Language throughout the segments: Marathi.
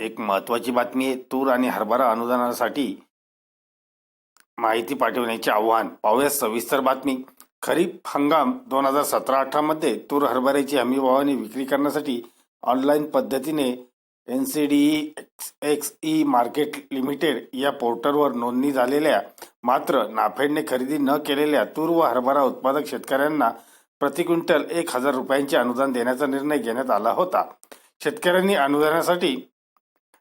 एक महत्वाची बातमी आहे तूर आणि हरभरा अनुदानासाठी माहिती पाठवण्याचे आव्हान. पाहूया सविस्तर बातमी. खरीप हंगाम दोन हजार सतरा अठरा मध्ये तूर हरभऱ्याची हमी भावाने विक्री करण्यासाठी ऑनलाईन पद्धतीने N C D X e market limited या पोर्टलवर नोंदणी झालेल्या मात्र नाफेडने खरेदी न केलेल्या तूर व हरभरा उत्पादक शेतकऱ्यांना प्रति क्विंटल एक हजार रुपयांचे अनुदान देण्याचा निर्णय घेण्यात आला होता. शेतकऱ्यांनी अनुदानासाठी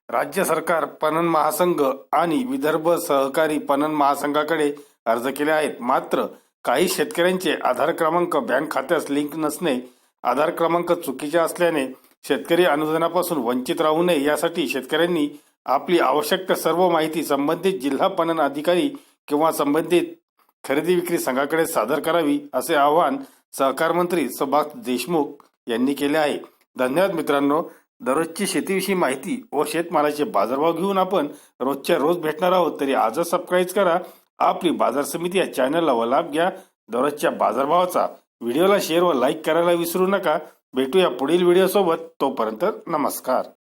राज्य सरकार पणन महासंघ आणि विदर्भ सहकारी पणन महासंघाकडे अर्ज केले आहेत. मात्र काही शेतकऱ्यांचे आधार क्रमांक बँक खात्यास लिंक नसणे आधार क्रमांक चुकीचे असल्याने शेतकरी अनुदानापासून वंचित राहू नये यासाठी शेतकऱ्यांनी आपली आवश्यक सर्व माहिती संबंधित जिल्हा पणन अधिकारी किंवा संबंधित खरेदी विक्री संघाकडे सादर करावी असे आवाहन सहकार मंत्री सुभाष देशमुख यांनी केले आहे. धन्यवाद मित्रांनो. दररोजची शेतीविषयी माहिती व शेतमालाचे बाजारभाव घेऊन आपण रोजच्या रोज भेटणार आहोत तरी आजच सबस्क्राईब करा. आपली बाजार समिती या चॅनलला व लाभ घ्या. दररोजच्या बाजारभावाचा व्हिडिओला शेअर व लाईक करायला विसरू नका. भेटूया पुढील व्हिडिओसोबत तोपर्यंत नमस्कार.